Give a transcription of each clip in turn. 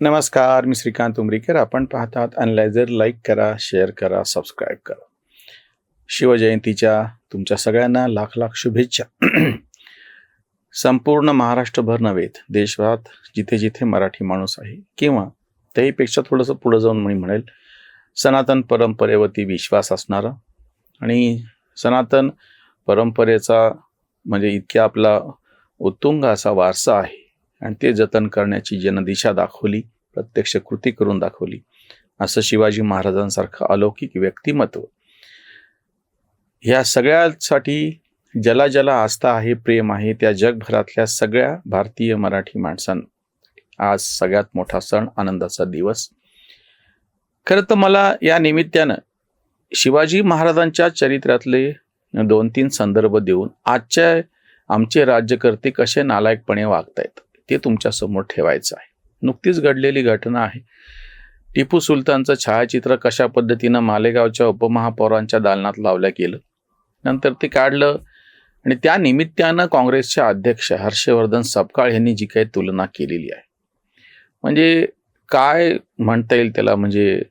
नमस्कार मी श्रीकांत उमरीकर. आपण पाहतात अनलायझर लाईक करा शेअर करा सबस्क्राईब करा. शिवजयंतीच्या तुमच्या सगळ्यांना लाख लाख शुभेच्छा. संपूर्ण महाराष्ट्रभर नव्हेत देशभरात जिथे जिथे मराठी माणूस आहे किंवा त्याहीपेक्षा थोडंसं पुढं जाऊन मी म्हणेल सनातन परंपरेवरती विश्वास असणारा आणि सनातन परंपरेचा म्हणजे इतक्या आपला उत्तुंग असा वारसा आहे आणि ते जतन करण्याची ज्यांना दिशा दाखवली प्रत्यक्ष कृती करून दाखवली. असं शिवाजी महाराजांसारखं अलौकिक व्यक्तिमत्व. ह्या सगळ्यासाठी ज्याला ज्याला आस्था आहे प्रेम आहे त्या जगभरातल्या सगळ्या भारतीय मराठी माणसांना. आज सगळ्यात मोठा सण आनंदाचा दिवस. खरं तर मला या निमित्तानं शिवाजी महाराजांच्या चरित्रातले दोन तीन संदर्भ देऊन आजच्या आमचे राज्यकर्ते कसे नालायकपणे वागतायत. ते तुमच्यासमोर ठेवायचं आहे. नुकतीच घडलेली घटना आहे. टिपू सुलतानचं छायाचित्र कशा पद्धतीनं मालेगावच्या उपमहापौरांच्या दालनात लावलं गेलं नंतर ते काढलं आणि त्या निमित्तानं काँग्रेसचे अध्यक्ष हर्षवर्धन सपकाळ यांनी जी काही तुलना केलेली आहे. म्हणजे काय म्हणता येईल त्याला? म्हणजे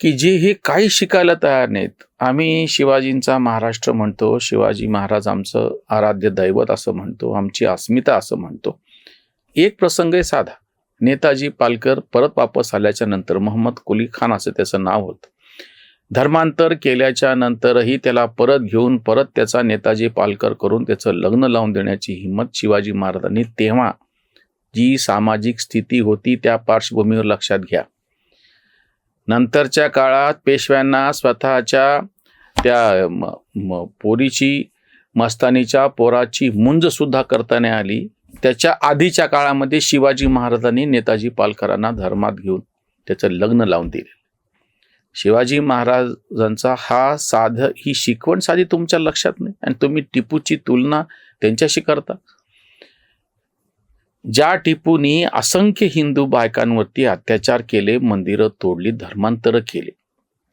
की जे हे काही शिकायला तयार नाहीत. आम्ही शिवाजींचा महाराष्ट्र म्हणतो शिवाजी महाराज आमचं आराध्य दैवत असं म्हणतो आमची अस्मिता असं म्हणतो. एक प्रसंग आहे साधा. नेताजी पालकर परत वापस आल्याच्यानंतर मोहम्मद कुली खान असं त्याचं नाव होतं. धर्मांतर केल्याच्या नंतरही त्याला परत घेऊन परत त्याचा नेताजी पालकर करून त्याचं लग्न लावून देण्याची हिंमत शिवाजी महाराजांनी तेव्हा जी सामाजिक स्थिती होती त्या पार्श्वभूमीवर लक्षात घ्या. नंतरच्या काळात पेशव्यांना स्वतःच्या त्या पोरीची मस्तानीच्या पोराची मुंज सुद्धा करता नाही आली. त्याच्या आधीच्या काळामध्ये शिवाजी महाराजांनी नेताजी पालकरांना धर्मात घेऊन त्याचं लग्न लावून दिले. शिवाजी महाराजांचा हा साध ही शिकवण साधी तुमच्या लक्षात नाही? आणि तुम्ही टिपूची तुलना त्यांच्याशी करता? ज्या टिपूनी असंख्य हिंदू बायकांवरती अत्याचार केले मंदिरं तोडली धर्मांतर केले.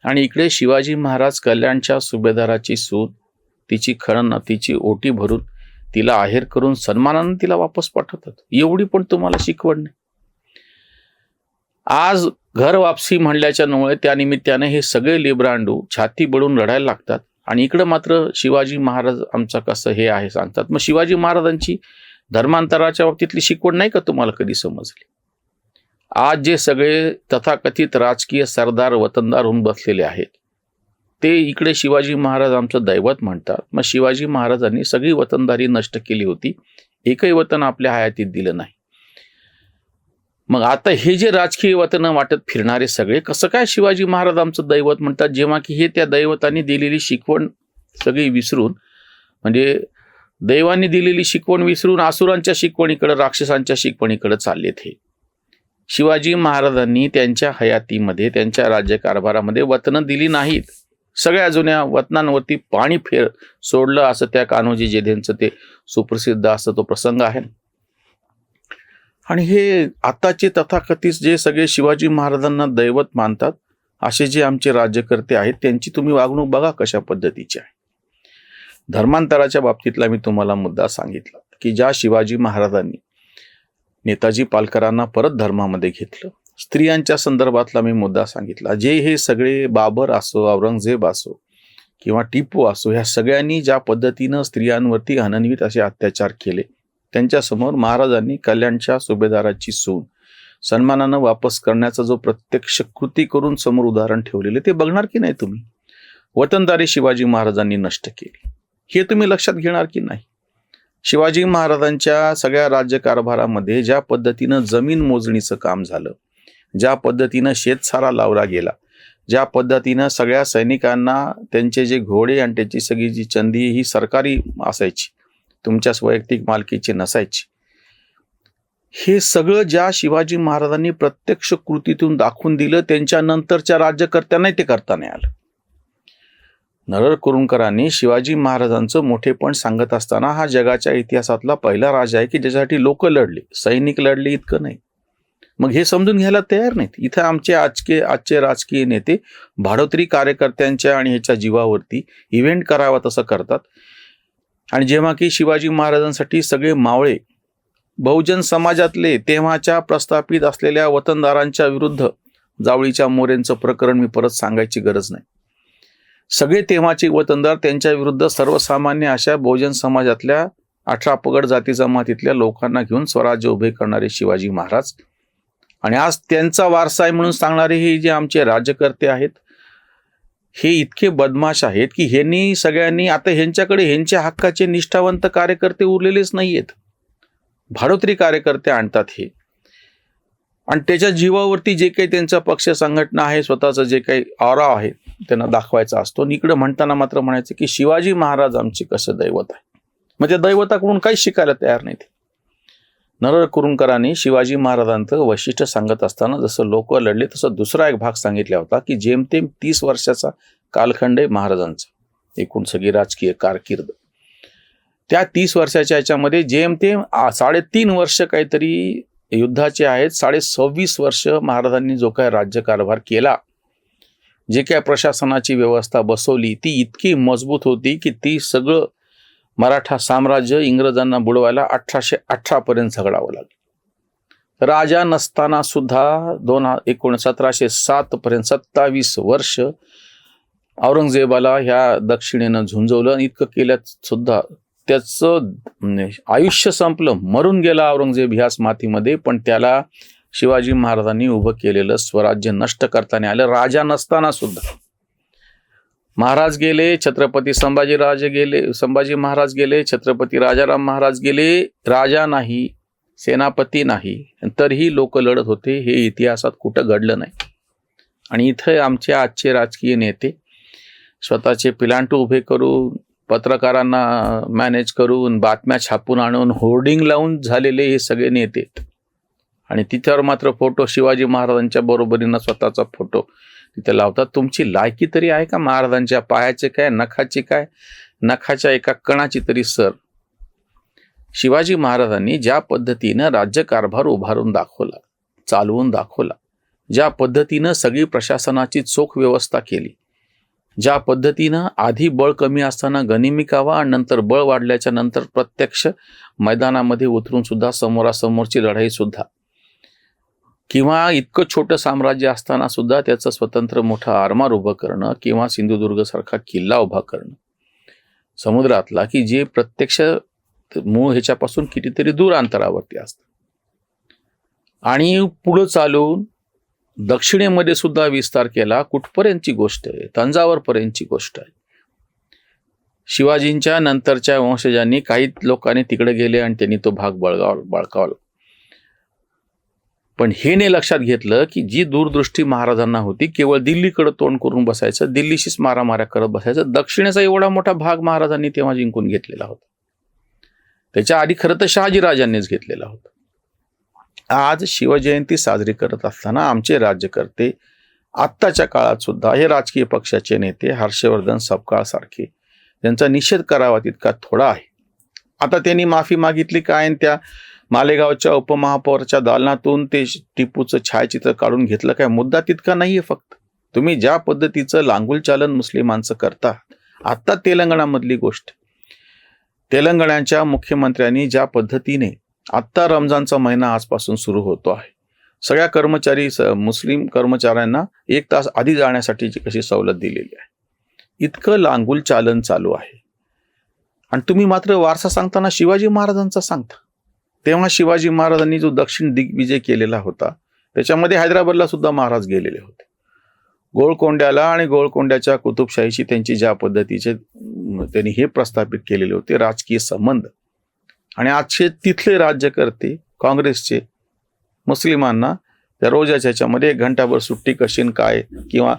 आणि इकडे शिवाजी महाराज कल्याणच्या सुभेदाराची सूत तिची खळण तिची ओटी भरून तिला आहेर करून सन्मानानं तिला वापस पाठवतात. एवढी पण तुम्हाला शिकवण नाही. आज घर वापसी म्हणल्याच्या मुळे त्या निमित्ताने हे सगळे लिब्रांडू छाती बडून लढायला लागतात. आणि इकडं मात्र शिवाजी महाराज आमचं कसं हे आहे सांगतात. मग शिवाजी महाराजांची धर्मांतराच्या बाबतीतली शिकवण नाही का तुम्हाला कधी समजली? आज जे सगळे तथाकथित राजकीय सरदार वतनदार होऊन बसलेले आहेत ते इकडे शिवाजी महाराज आमचं दैवत म्हणतात. मग शिवाजी महाराजांनी सगळी वतनदारी नष्ट केली होती. एकही वतन आपल्या हयातीत दिलं नाही. मग आता हे जे राजकीय वतन वाटत फिरणारे सगळे कसं काय शिवाजी महाराज आमचं दैवत म्हणतात? जेव्हा की हे त्या दैवतांनी दिलेली शिकवण सगळी विसरून म्हणजे दैवांनी दिलेली शिकवण विसरून आसुरांच्या शिकवणीकडे राक्षसांच्या शिकवणीकडे चाललेत हे. शिवाजी महाराजांनी त्यांच्या हयातीमध्ये त्यांच्या राज्यकारभारामध्ये वतनं दिली नाहीत. सगळ्या जुन्या वतनांवरती पाणी फेर सोडलं असं त्या कान्होजी जेधेंचं ते सुप्रसिद्ध असं तो प्रसंग आहे. आणि हे आताचे तथाकथित जे सगळे शिवाजी महाराजांना दैवत मानतात असे जे आमचे राज्यकर्ते आहेत त्यांची तुम्ही वागणूक बघा कशा पद्धतीची आहे. धर्मांतराच्या बाबतीतला मी तुम्हाला मुद्दा सांगितला की ज्या शिवाजी महाराजांनी नेताजी पालकरांना परत धर्मामध्ये घेतलं स्त्रियांच्या संदर्भातला मी मुद्दा सांगितला. जे हे सगळे बाबर असो औरंगजेब असो किंवा टिपू असो ह्या सगळ्यांनी ज्या पद्धतीनं स्त्रियांवरती अनन्वित असे अत्याचार केले त्यांच्यासमोर महाराजांनी कल्याणच्या सुभेदाराची सून सन्मानानं वापस करण्याचा जो प्रत्यक्ष कृती करून समोर उदाहरण ठेवलेले ते बघणार की नाही तुम्ही? वतनदारी शिवाजी महाराजांनी नष्ट केली. हे तुम्ही लक्षात घेणार की नाही? शिवाजी महाराजांच्या सगळ्या राज्यकारभारामध्ये ज्या पद्धतीनं जमीन मोजणीचं काम झालं ज्या पद्धतीनं शेतसारा लावला गेला ज्या पद्धतीनं सगळ्या सैनिकांना त्यांचे जे घोडे आणि त्यांची सगळी जी चंदी ही सरकारी असायची तुमच्याच वैयक्तिक मालकीची नसायची. हे सगळं ज्या शिवाजी महाराजांनी प्रत्यक्ष कृतीतून दाखवून दिलं त्यांच्या नंतरच्या राज्यकर्त्यांनाही ते करता नाही आलं. नरळ कुरुंकरांनी शिवाजी महाराजांचं मोठेपण सांगत असताना हा जगाच्या इतिहासातला पहिला राजा आहे की ज्याच्यासाठी लोक लढले सैनिक लढले इतकं नाही. मग हे समजून घ्यायला तयार नाहीत. इथं आमचे आजके आजचे राजकीय नेते भाडोत्री कार्यकर्त्यांच्या आणि ह्याच्या जीवावरती इव्हेंट करावा तसं करतात. आणि जेव्हा की शिवाजी महाराजांसाठी सगळे मावळे बहुजन समाजातले तेव्हाच्या प्रस्थापित असलेल्या वतनदारांच्या विरुद्ध जावळीच्या मोरेंचं प्रकरण मी परत सांगायची गरज नाही. सगळे तेव्हाचे वतनदार त्यांच्या विरुद्ध सर्वसामान्य अशा बहुजन समाजातल्या अठरा पगड जाती जमातीतल्या लोकांना घेऊन स्वराज्य उभे करणारे शिवाजी महाराज आणि आज त्यांचा वारसा आहे म्हणून सांगणारे हे जे आमचे राज्यकर्ते आहेत हे इतके बदमाश आहेत की ह्यांनी सगळ्यांनी आता ह्यांच्याकडे ह्यांच्या हक्काचे निष्ठावंत कार्यकर्ते उरलेलेच नाही आहेत भाडोत्री कार्यकर्ते आणतात हे. आणि त्याच्या जीवावरती जे काही त्यांचा पक्ष संघटना आहे स्वतःचं जे काही ऑरा आहे त्यांना दाखवायचा असतो. आणि इकडे म्हणताना मात्र म्हणायचं की शिवाजी महाराज आमचे कसं दैवत आहे मग म्हणजे त्या दैवताकडून काहीच शिकायला तयार नाही नरळ कुरुंकरांनी शिवाजी महाराजांचं वैशिष्ट्य सांगत असताना जसं लोक लढले तसं दुसरा एक भाग सांगितला होता की जेमतेम तीस वर्षाचा कालखंड आहे महाराजांचा. एकूण सगळी राजकीय कारकीर्द. त्या तीस वर्षाच्या याच्यामध्ये जेमतेम साडेतीन वर्ष काहीतरी युद्धाचे आहेत साडे सव्वीस वर्ष महाराजांनी जो काय राज्यकारभार केला जे काय प्रशासनाची व्यवस्था बसवली ती इतकी मजबूत होती की ती सगळं मराठा साम्राज्य इंग्रजांना बुडवायला अठराशे अठरा पर्यंत झगडावं लागलं. राजा नसताना सुद्धा दोन एकोण सतराशे सात पर्यंत सत्तावीस वर्ष औरंगजेबाला ह्या दक्षिणेनं झुंजवलं आणि इतकं केल्यात सुद्धा त्याचं म्हणजे आयुष्य संपलं मरून गेला औरंगजेब ह्याच मातीमध्ये पण त्याला शिवाजी महाराजांनी उभं केलेलं स्वराज्य नष्ट करताना आलं. राजा नसताना सुद्धा. महाराज गेले छत्रपती संभाजीराजे गेले संभाजी महाराज गेले छत्रपती राजाराम महाराज गेले राजा नाही सेनापती नाही तरीही लोक लढत होते हे इतिहासात कुठं घडलं नाही. आणि इथं आमचे आजचे राजकीय नेते स्वतःचे पिलांटू उभे करून पत्रकारांना मॅनेज करून बातम्या छापून आणून होर्डिंग लावून झालेले हे सगळे नेते आणि तिथ्यावर मात्र फोटो शिवाजी महाराजांच्या बरोबरीनं स्वतःचा फोटो तिथे लावतात. तुमची लायकी तरी आहे का महाराजांच्या पायाचे काय नखाची काय? नखाच्या एका कणाची तरी सर. शिवाजी महाराजांनी ज्या पद्धतीनं राज्यकारभार उभारून दाखवला चालवून दाखवला ज्या पद्धतीनं सगळी प्रशासनाची चोख व्यवस्था केली ज्या पद्धतीनं आधी बळ कमी असताना गनिमी कावा आणि नंतर बळ वाढल्याच्या नंतर प्रत्यक्ष मैदानामध्ये उतरून सुद्धा समोरासमोरची लढाई सुद्धा किंवा इतकं छोटं साम्राज्य असताना सुद्धा त्याचं स्वतंत्र मोठा आरमार उभं करणं किंवा सिंधुदुर्ग सारखा किल्ला उभा करणं. समुद्रातला की जे प्रत्यक्ष मूळ ह्याच्यापासून कितीतरी दूर अंतरावरती असतं. आणि पुढं चालून दक्षिणेमध्ये सुद्धा विस्तार केला कुठपर्यंतची गोष्ट आहे? तंजावरपर्यंतची गोष्ट आहे. शिवाजींच्या नंतरच्या वंशजांनी काही लोकांनी तिकडे गेले आणि त्यांनी तो भाग बळगाव बळकावला. पण हे नाही लक्षात घेतलं की जी दूरदृष्टी महाराजांना होती केवळ दिल्लीकडे तोंड करून बसायचं दिल्लीशीच मारामाऱ्या करत बसायचं दक्षिणेचा एवढा मोठा भाग महाराजांनी तेव्हा जिंकून घेतलेला होता. त्याच्या आधी खरं तर शहाजीराजांनीच घेतलेला होता. आज शिवजयंती साजरी करत असताना आमचे राज्यकर्ते आत्ताच्या काळात सुद्धा हे राजकीय पक्षाचे नेते हर्षवर्धन सपकाळ सारखे त्यांचा निषेध करावा तितका थोडा आहे. आता त्यांनी माफी मागितली काय त्या मालेगावच्या उपमहापौरच्या दालनातून ते टिपूचं छायाचित्र काढून घेतलं काय? मुद्दा तितका नाहीये फक्त. तुम्ही ज्या पद्धतीचं लांगुल चालन मुस्लिमांचं करता आत्ता तेलंगणामधली गोष्ट. तेलंगणाच्या मुख्यमंत्र्यांनी ज्या पद्धतीने आत्ता रमजानचा महिना आजपासून सुरू होतो आहे सगळ्या कर्मचारी स- मुस्लिम कर्मचाऱ्यांना एक तास आधी जाण्यासाठी कशी सवलत दिलेली आहे. इतकं लांगुल चालन चालू आहे. आणि तुम्ही मात्र वारसा सांगताना शिवाजी महाराजांचा सांगता. तेव्हा शिवाजी महाराजांनी जो दक्षिण दिग्विजय केलेला होता त्याच्यामध्ये हैदराबादला सुद्धा महाराज गेलेले होते. गोळकोंड्याला आणि गोळकोंड्याच्या कुतुबशाहीशी त्यांची ज्या पद्धतीचे त्यांनी हे प्रस्थापित केलेले होते राजकीय संबंध. आणि आजचे तिथले राज्यकर्ते काँग्रेसचे मुस्लिमांना त्या रोजाच्या ह्याच्यामध्ये एक घंटाभर सुट्टी कशी काय किंवा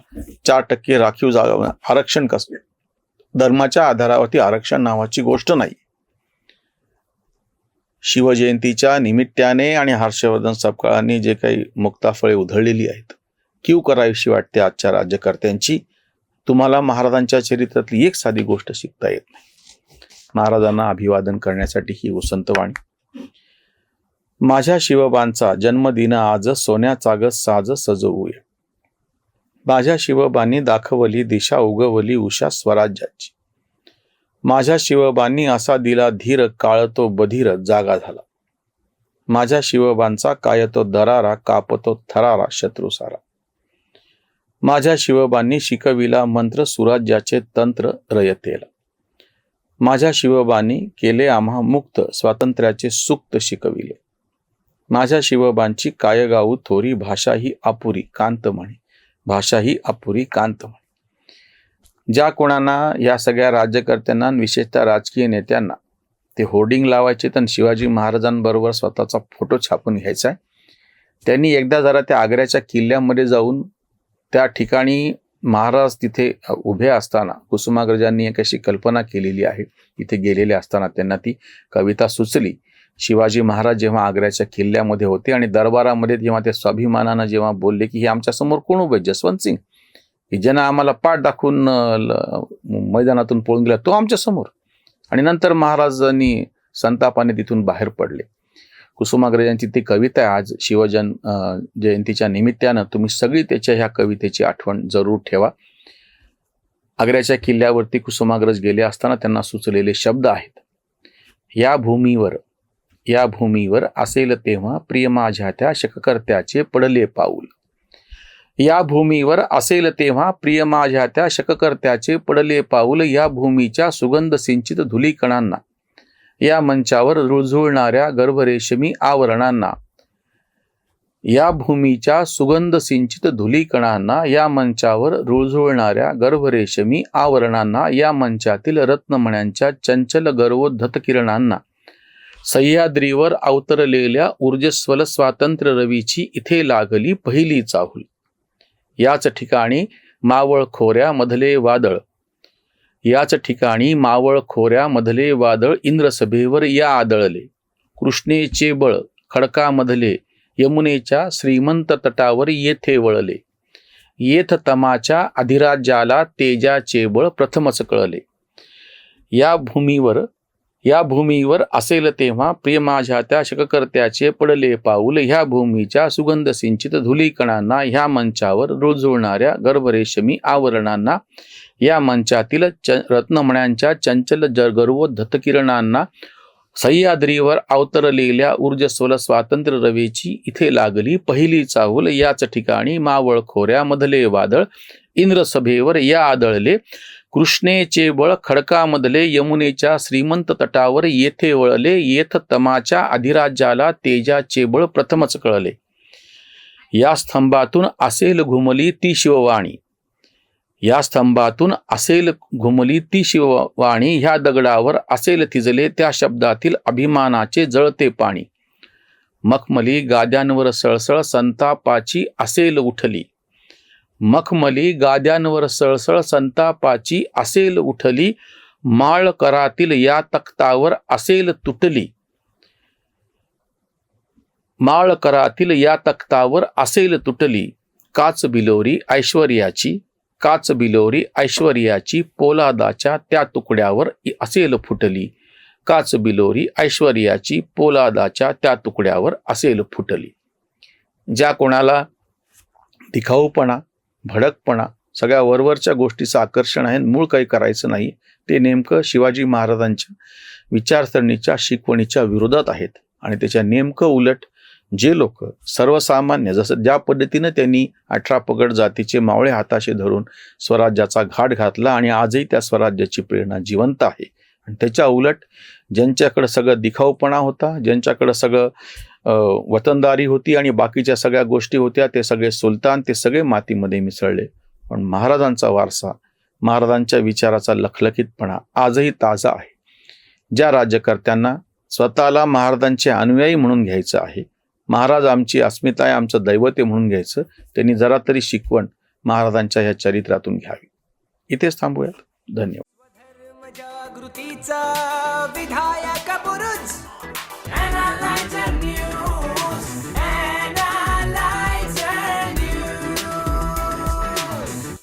चार टक्के राखीव जागा आरक्षण कसं? धर्माच्या आधारावरती आरक्षण नावाची गोष्ट नाही. शिवजयंतीच्या निमित्ताने आणि हर्षवर्धन सपकाळांनी जे काही मुक्ताफळे उधळलेली आहेत क्यू करावीशी वाटते आजच्या राज्यकर्त्यांची? तुम्हाला महाराजांच्या चरित्रातली एक साधी गोष्ट शिकता येत नाही. महाराजांना अभिवादन करण्यासाठी ही वसंतवाणी माझ्या शिवबांचा जन्मदिन आज सोन्याचा ग साज सजवूया. माझ्या शिवबांनी दाखवली दिशा उगवली उषा स्वराज्याची. माझ्या शिवबांनी असा दिला धीर काळ तो बधीर जागा झाला. माझ्या शिवबांचा कायतो दरारा कापतो थरारा शत्रू सारा. माझ्या शिवबांनी शिकविला मंत्र सुराज्याचे तंत्र रयतेला. माझ्या शिवबांनी केले आम्हा मुक्त स्वातंत्र्याचे सुक्त शिकविले. माझ्या शिवबांची कायगाऊ थोरी भाषा ही अपुरी कांत म्हणे. भाषा ही अपुरी कांत म्हणे. ज्या कोणाला या सगळ्या राज्यकर्त्यांना विशेषतः राजकीय नेत्यांना ते होर्डिंग लावायचे तर शिवाजी महाराजांबरोबर स्वतःचा फोटो छापून घ्यायचा आहे. त्यांनी एकदा जरा त्या आग्र्याच्या किल्ल्यामध्ये जाऊन त्या ठिकाणी महाराज तिथे उभे असताना कुसुमाग्रजांनी एक अशी कल्पना केलेली आहे. तिथे गेलेले असताना त्यांना ती कविता सुचली. शिवाजी महाराज जेव्हा आग्र्याच्या किल्ल्यामध्ये होते आणि दरबारामध्ये जेव्हा ते स्वाभिमानानं जेव्हा बोलले की हे आमच्यासमोर कोण उभे जसवंत सिंग. की ज्यांना आम्हाला पाठ दाखवून ल- मैदानातून पळून गेला तो आमच्यासमोर. आणि नंतर महाराजांनी संतापाने तिथून बाहेर पडले. कुसुमाग्रजांची ती कविता आहे आज शिवजन जयंतीच्या निमित्तानं तुम्ही सगळी त्याच्या ह्या कवितेची आठवण जरूर ठेवा. आग्र्याच्या किल्ल्यावरती कुसुमाग्रज गेले असताना त्यांना सुचलेले शब्द आहेत. या भूमीवर या भूमीवर असेल तेव्हा प्रिय माझ्या त्या शककर्त्याचे पडले पाऊल. या भूमीवर असेल तेव्हा प्रिय माझ्या त्या शककर्त्याचे पडले पाऊल या भूमीच्या सुगंध सिंचित धुलीकणांना या मंचावर रुळझुळणाऱ्या गर्भरेशमी आवरणांना या भूमीच्या सुगंध सिंचित धुलीकणांना या मंचावर रुळझुळणाऱ्या गर्भरेशमी आवरणांना या मंचातील रत्नमण्यांच्या चंचल गर्वोद्धत किरणांना सह्याद्रीवर अवतरलेल्या ऊर्जस्वल स्वातंत्र्य रवीची इथे लागली पहिली चाहूल. याच ठिकाणी मावळ खोऱ्यामधले वादळ. याच ठिकाणी मावळ खोऱ्यामधले वादळ इंद्रसभेवर या आदळले. कृष्णेचे बळ खडकामधले यमुनेच्या श्रीमंत तटावर येथे वळले. येथ तमाच्या अधिराज्याला तेजाचे बळ प्रथमच कळले. या भूमीवर या भूमीवर असेल तेव्हा प्रिय माझ्या त्या शककर्त्याचे पडले पाऊल ह्या भूमीच्या सुगंध सिंचित धुलीकणांना ह्या मंचावर रुळझुळणाऱ्या गर्भरेशमी आवरणांना या मंचातील च रत्नमण्यांच्या चंचल ज गर्वोद्धत किरणांना सह्याद्रीवर अवतरलेल्या ऊर्जस्वल स्वातंत्र्य रवेची इथे लागली पहिली चाहूल याच ठिकाणी मावळ खोऱ्यामधले वादळ इंद्रसभेवर या आदळले कृष्णेचे बळ खडकामधले यमुनेच्या श्रीमंत तटावर येथे वळले येथ तमाच्या अधिराज्याला तेजाचे बळ प्रथमच कळले. या स्तंभातून असेल घुमली ती शिववाणी. या स्तंभातून असेल घुमली ती शिववाणी ह्या दगडावर असेल थिजले त्या शब्दातील अभिमानाचे जळते पाणी. मखमली गाद्यांवर सळसळ संतापाची असेल उठली. मखमली गाद्यांवर सळसळ संतापाची असेल उठली माळ करातील या तख्तावर असेल तुटली. माळ करातील या तख्तावर असेल तुटली. काच बिलोरी ऐश्वर्याची काच बिलोरी ऐश्वर्याची पोलादाच्या त्या तुकड्यावर असेल फुटली. काच बिलोरी ऐश्वर्याची पोलादाच्या त्या तुकड्यावर असेल फुटली. ज्या कोणाला दिखाऊपणा भडकपणा सगळ्या वरवरच्या गोष्टीचं आकर्षण आहे मूळ काही करायचं नाही ते नेमकं शिवाजी महाराजांच्या विचारसरणीच्या शिकवणीच्या विरोधात आहेत. आणि त्याच्या नेमकं उलट जे लोक सर्वसामान्य जसं ज्या पद्धतीनं त्यांनी अठरा पगड जातीचे मावळे हाताशी धरून स्वराज्याचा घाट घातला आणि आजही त्या स्वराज्याची प्रेरणा जिवंत आहे. आणि त्याच्या उलट ज्यांच्याकडं सगळं दिखाऊपणा होता ज्यांच्याकडं सगळं वतनदारी होती आणि बाकीच्या सगळ्या गोष्टी होत्या ते सगळे सुलतान ते सगळे मातीमध्ये मिसळले. पण महाराजांचा वारसा महाराजांच्या विचाराचा लखलखीतपणा आजही ताजा आहे. ज्या राज्यकर्त्यांना स्वतःला महाराजांचे अनुयायी म्हणून घ्यायचं आहे महाराज आमची अस्मिता आहे आमचं दैवते म्हणून घ्यायचं त्यांनी जरा तरी शिकवण महाराजांच्या ह्या चरित्रातून घ्यावी. इथेच थांबूयात. धन्यवाद. जागृतीचा विधायक बुरुज